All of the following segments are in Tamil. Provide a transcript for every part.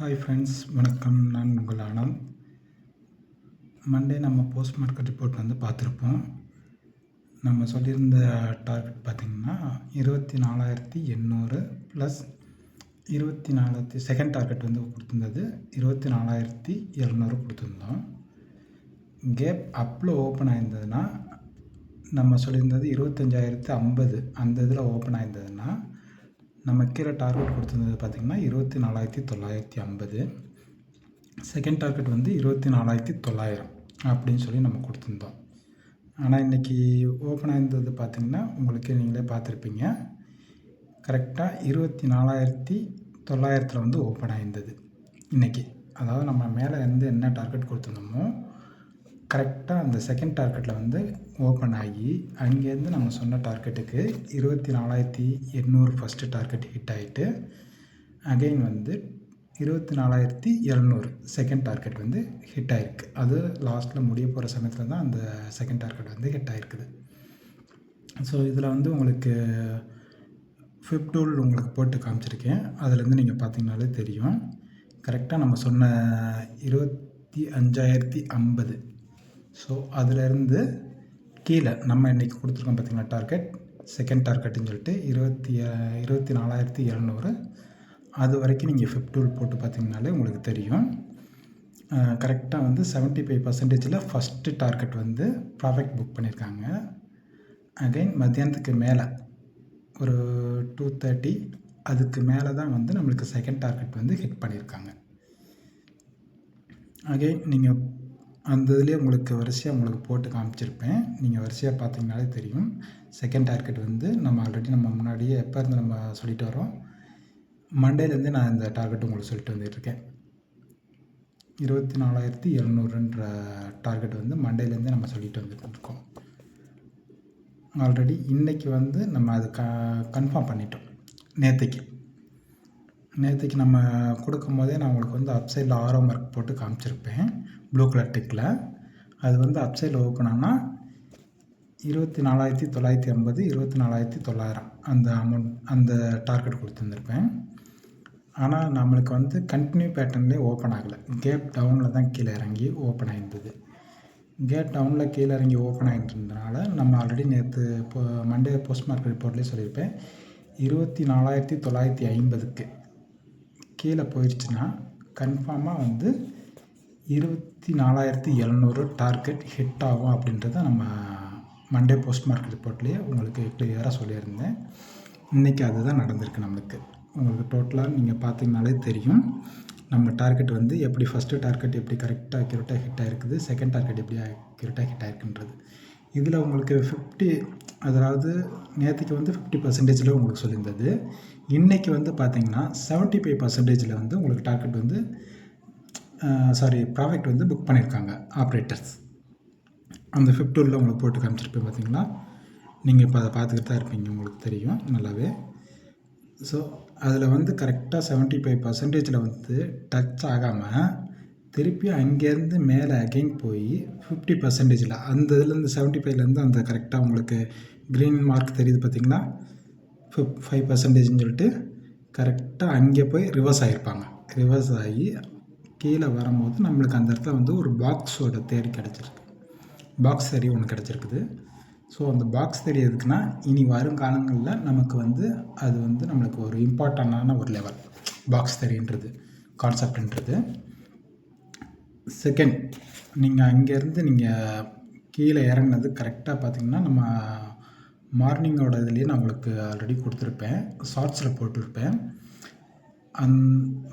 ஹாய் ஃப்ரெண்ட்ஸ் வணக்கம். நான் உங்கள் ஆனந்த். மண்டே நம்ம போஸ்ட் மார்க்கெட் ரிப்போர்ட் வந்து பார்த்துருப்போம். நம்ம சொல்லியிருந்த டார்கெட் பார்த்திங்கன்னா இருபத்தி நாலாயிரத்தி எண்ணூறு ப்ளஸ் இருபத்தி நாலாயிரத்தி செகண்ட் டார்கெட் வந்து கொடுத்துருந்தது இருபத்தி நாலாயிரத்தி எழுநூறு கொடுத்துருந்தோம். கேப் அப்பில் ஓப்பன் ஆயிருந்ததுன்னா நம்ம சொல்லியிருந்தது இருபத்தஞ்சாயிரத்து ஐம்பது. அந்த இதில் ஓப்பன் ஆயிருந்ததுன்னா நம்ம கீழே டார்கெட் கொடுத்துருந்தது பார்த்திங்கன்னா இருபத்தி நாலாயிரத்தி தொள்ளாயிரத்தி ஐம்பது. செகண்ட் டார்கெட் வந்து இருபத்தி நாலாயிரத்தி தொள்ளாயிரம் அப்படின்னு சொல்லி நம்ம கொடுத்துருந்தோம். ஆனால் இன்றைக்கி ஓப்பன் ஆயிருந்தது பார்த்திங்கன்னா உங்களுக்கு நீங்களே பார்த்துருப்பீங்க. கரெக்டாக இருபத்தி நாலாயிரத்தி தொள்ளாயிரத்தில் வந்து ஓப்பன் ஆயிருந்தது. இன்றைக்கி அதாவது நம்ம மேலே இருந்து என்ன டார்கெட் கொடுத்துருந்தோமோ கரெக்டாக அந்த செகண்ட் டார்கெட்டில் வந்து ஓப்பன் ஆகி அங்கேருந்து நம்ம சொன்ன டார்கெட்டுக்கு இருபத்தி நாலாயிரத்தி எண்ணூறு ஃபஸ்ட்டு டார்கெட் ஹிட் ஆகிட்டு அகெயின் வந்து இருபத்தி நாலாயிரத்தி எழுநூறு செகண்ட் டார்கெட் வந்து ஹிட் ஆகிருக்கு அது லாஸ்ட்டில் முடிய போகிற சமயத்தில் தான் அந்த செகண்ட் டார்கெட் வந்து ஹிட் ஆகிருக்குது ஸோ இதில் வந்து உங்களுக்கு ஃபிப்டூல் உங்களுக்கு போட்டு காமிச்சிருக்கேன். அதுலேருந்து நீங்கள் பார்த்தீங்கனாலே தெரியும். கரெக்டாக நம்ம சொன்ன இருபத்தி அஞ்சாயிரத்தி ஐம்பது ஸோ அதிலிருந்து கீழே நம்ம இன்றைக்கி கொடுத்துருக்கோம் பார்த்திங்கன்னா டார்கெட் செகண்ட் டார்கெட்டுன்னு சொல்லிட்டு இருபத்தி இருபத்தி நாலாயிரத்தி இரநூறு அது வரைக்கும் நீங்கள் ஃபிஃப்ட் டூல் போட்டு பார்த்தீங்கனாலே உங்களுக்கு தெரியும். கரெக்டாக வந்து செவன்ட்டி ஃபைவ் பர்சன்டேஜில் ஃபஸ்ட்டு டார்கெட் வந்து ப்ராஃபிட் புக் பண்ணியிருக்காங்க அகைன் மத்தியானத்துக்கு மேலே ஒரு டூ தேர்ட்டி அதுக்கு மேலே தான் வந்து நம்மளுக்கு செகண்ட் டார்கெட் வந்து ஹிட் பண்ணியிருக்காங்க அகைன் நீங்கள் அந்த இதுலேயே உங்களுக்கு வரிசையாக உங்களுக்கு போட்டு காமிச்சிருப்பேன். நீங்கள் வரிசையாக பார்த்தீங்கனாலே தெரியும். செகண்ட் டார்கெட் வந்து நம்ம ஆல்ரெடி நம்ம முன்னாடியே எப்போ இருந்து நம்ம சொல்லிட்டு வரோம் மண்டேலேருந்தே நான் இந்த டார்கெட் உங்களுக்கு சொல்லிட்டு வந்துட்டுருக்கேன். இருபத்தி நாலாயிரத்தி எழுநூறுன்ற டார்கெட் வந்து மண்டேலேருந்தே நம்ம சொல்லிட்டு வந்துட்டுருக்கோம். ஆல்ரெடி இன்றைக்கி வந்து நம்ம அது க கன்ஃபார்ம் பண்ணிட்டோம். நேற்றுக்கு நேற்றுக்கு நம்ம கொடுக்கும் போதே நான் உங்களுக்கு வந்து அப்சைடில் ஆரோ மார்க் போட்டு காமிச்சிருப்பேன். ப்ளூ கலர் டிக்கில் அது வந்து அப்சைடில் ஓப்பன் ஆனால் இருபத்தி நாலாயிரத்தி தொள்ளாயிரத்தி ஐம்பது இருபத்தி நாலாயிரத்தி தொள்ளாயிரம் அந்த அமௌண்ட் அந்த டார்கெட் கொடுத்துருந்துருப்பேன். ஆனால் நம்மளுக்கு வந்து கண்டினியூ பேட்டர்ன்லேயே ஓப்பன் ஆகலை. கேப் டவுனில் தான் கீழே இறங்கி ஓப்பன் ஆகிருந்தது கேட் டவுனில் கீழே இறங்கி ஓப்பன் ஆகிட்டுருந்தனால நம்ம ஆல்ரெடி நேற்று இப்போ மண்டே போஸ்ட் மார்க்கெட் ரிப்போர்ட்லேயே சொல்லியிருப்பேன். இருபத்தி நாலாயிரத்தி தொள்ளாயிரத்தி ஐம்பதுக்கு கீழே போயிடுச்சுன்னா கன்ஃபார்மாக வந்து இருபத்தி நாலாயிரத்தி எழுநூறு டார்கெட் ஹிட் ஆகும் அப்படின்றத நம்ம மண்டே போஸ்ட் மார்க்கெட் ரிப்போர்ட்லேயே உங்களுக்கு கிளியராக சொல்லியிருந்தேன். இன்றைக்கி அதுதான் நடந்திருக்கு நம்மளுக்கு. உங்களுக்கு டோட்டலாக நீங்கள் பார்த்தீங்கனாலே தெரியும். நம்ம டார்கெட் வந்து எப்படி ஃபஸ்ட்டு டார்கெட் எப்படி கரெக்டாக அக்யூரேட்டாக ஹிட் ஆகிருக்குது செகண்ட் டார்கெட் எப்படி அக்யூரேட்டாக ஹிட் ஆகிருக்குன்றது இதில் உங்களுக்கு ஃபிஃப்டி அதாவது நேற்றுக்கு வந்து ஃபிஃப்டி பர்சன்டேஜில் உங்களுக்கு சொல்லியிருந்தது. இன்றைக்கி வந்து பார்த்திங்கன்னா செவன்ட்டி ஃபைவ் பர்சன்டேஜில் வந்து உங்களுக்கு டார்கெட் வந்து சாரி ப்ராடக்ட் வந்து புக் பண்ணியிருக்காங்க ஆப்ரேட்டர்ஸ் அந்த ஃபிஃப்டூரில் உங்களுக்கு போட்டு காமிச்சிருப்பேன் பார்த்தீங்களா? நீங்கள் இப்போ அதை பார்த்துக்கிட்டு தான் இருப்பீங்க உங்களுக்கு தெரியும் நல்லாவே. ஸோ அதில் வந்து கரெக்டாக செவன்ட்டி ஃபைவ் பர்சன்டேஜில் வந்து டச் ஆகாமல் திருப்பி அங்கேருந்து மேலே அகைன் போய் ஃபிஃப்டி பர்சன்டேஜில் அந்த இதுலேருந்து செவன்ட்டி ஃபைவ்லேருந்து அந்த கரெக்டாக உங்களுக்கு க்ரீன் மார்க் தெரியுது பார்த்தீங்களா? ஃபிஃப் ஃபைவ் பர்சன்டேஜ்னு சொல்லிட்டு கரெக்டாக அங்கே போய் ரிவர்ஸ் ஆகிருப்பாங்க ரிவர்ஸ் ஆகி கீழே வரும்போது நம்மளுக்கு அந்த இடத்துல வந்து ஒரு பாக்ஸோட தேடி கிடச்சிருக்கு. பாக்ஸ் தேடி ஒன்று கிடச்சிருக்குது. ஸோ அந்த பாக்ஸ் தேடி எதுக்குன்னா இனி வரும் காலங்களில் நமக்கு வந்து அது வந்து நம்மளுக்கு ஒரு இம்பார்ட்டண்டான ஒரு லெவல் பாக்ஸ் தேடின்றது கான்செப்ட்ன்றது செகண்ட் நீங்கள் அங்கேருந்து நீங்கள் கீழே இறங்குனது கரெக்டாக பார்த்தீங்கன்னா நம்ம மார்னிங்கோட இதுலேயே நான் உங்களுக்கு ஆல்ரெடி கொடுத்துருப்பேன். ஷார்ட்ஸில் போட்டிருப்பேன். அந்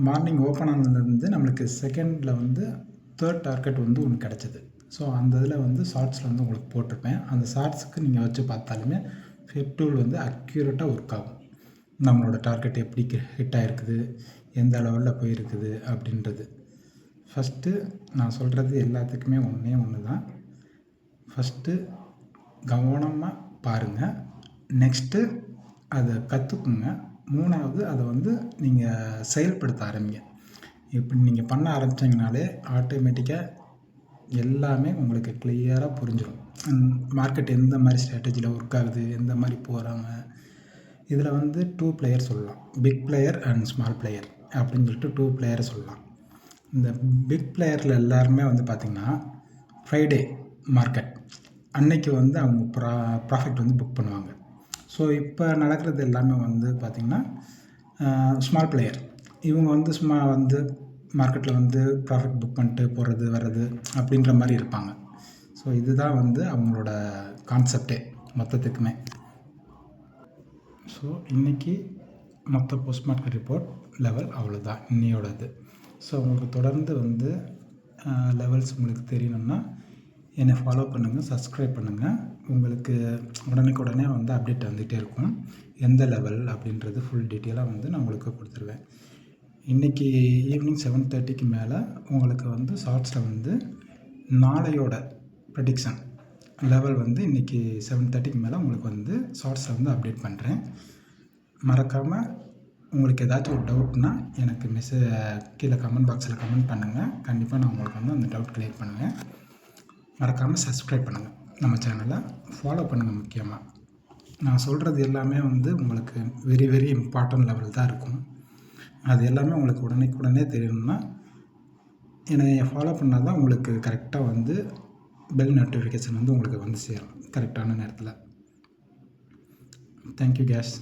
மார்னிங் ஓப்பன் ஆனதுலேருந்து நம்மளுக்கு செகண்டில் வந்து தேர்ட் டார்கெட் வந்து ஒன்று கிடச்சிது. ஸோ அந்த இதில் வந்து ஷார்ட்ஸில் வந்து உங்களுக்கு போட்டிருப்பேன். அந்த ஷார்ட்ஸுக்கு நீங்கள் வச்சு பார்த்தாலுமே ஃபிப் டூல் வந்து அக்யூரேட்டாக ஒர்க் ஆகும். நம்மளோட டார்கெட் எப்படி ஹிட் ஆகிருக்குது எந்த லெவலில் போயிருக்குது அப்படின்றது. ஃபஸ்ட்டு நான் சொல்கிறது எல்லாத்துக்குமே ஒன்றே ஒன்று தான் ஃபஸ்ட்டு கவனமாக பாருங்கள் நெக்ஸ்ட்டு அதை கற்றுக்குங்க மூணாவது அதை வந்து நீங்கள் செயல்படுத்த ஆரம்பிங்க. இப்படி நீங்கள் பண்ண ஆரம்பிச்சிங்கனாலே ஆட்டோமேட்டிக்காக எல்லாமே உங்களுக்கு கிளியராக புரிஞ்சிடும் மார்க்கெட் எந்த மாதிரி ஸ்ட்ராட்டஜியில் ஒர்க் ஆகுது எந்த மாதிரி போகிறாங்க இதில் வந்து டூ பிளேயர் சொல்லலாம். Big player and small player அப்படின்னு சொல்லிட்டு டூ பிளேயரை சொல்லலாம். இந்த பிக் பிளேயரில் எல்லாருமே வந்து பார்த்திங்கன்னா ஃப்ரைடே மார்க்கெட் அன்னைக்கு வந்து அவங்க ப்ரா ப்ராஃபிட் வந்து புக் பண்ணுவாங்க. ஸோ இப்போ நடக்கிறது எல்லாமே வந்து பார்த்திங்கன்னா ஸ்மால் பிளேயர் இவங்க வந்து சும்மா வந்து மார்க்கெட்டில் வந்து ப்ராஃபிட் புக் பண்ணிட்டு போகிறது வர்றது அப்படின்ற மாதிரி இருப்பாங்க. ஸோ இதுதான் வந்து அவங்களோட கான்செப்டே மொத்தத்துக்குமே. ஸோ இன்றைக்கி மொத்த போஸ்ட் மார்க்கெட் ரிப்போர்ட் லெவல் அவ்வளோதான் இன்னையோடது. ஸோ உங்களுக்கு தொடர்ந்து வந்து லெவல்ஸ் உங்களுக்கு தெரியணும்னா என்னை ஃபாலோ பண்ணுங்கள் சப்ஸ்கிரைப் பண்ணுங்கள் உங்களுக்கு உடனுக்குடனே வந்து அப்டேட் வந்துகிட்டே இருக்கும். எந்த லெவல் அப்படின்றது ஃபுல் டீட்டெயிலாக வந்து நான் உங்களுக்கு கொடுத்துருவேன். இன்றைக்கி ஈவினிங் செவன் தேர்ட்டிக்கு மேலே உங்களுக்கு வந்து ஷார்ட்ஸில் வந்து நாளையோட ப்ரெடிக்ஷன் லெவல் வந்து இன்றைக்கி செவன் தேர்ட்டிக்கு மேலே உங்களுக்கு வந்து ஷார்ட்ஸில் வந்து அப்டேட் பண்ணுறேன் மறக்காமல் உங்களுக்கு ஏதாச்சும் ஒரு டவுட்னா எனக்கு மெசேஜ் கீழே கமெண்ட் பாக்ஸில் கமெண்ட் பண்ணுங்கள் கண்டிப்பாக நான் உங்களுக்கு வந்து அந்த டவுட் கிளியர் பண்ணுவேன். மறக்காமல் சப்ஸ்கிரைப் பண்ணுங்கள் நம்ம சேனலை ஃபாலோ பண்ணுங்கள் முக்கியமாக நான் சொல்கிறது எல்லாமே வந்து உங்களுக்கு வெரி வெரி இம்பார்ட்டன்ட் லெவல் தான் இருக்கும். அது எல்லாமே உங்களுக்கு உடனே தெரியணும்னா என்னை ஃபாலோ பண்ணால் தான் உங்களுக்கு கரெக்டாக வந்து பெல் நோட்டிஃபிகேஷன் வந்து உங்களுக்கு வந்து சேரும். கரெக்டான நேரத்தில். Thank you case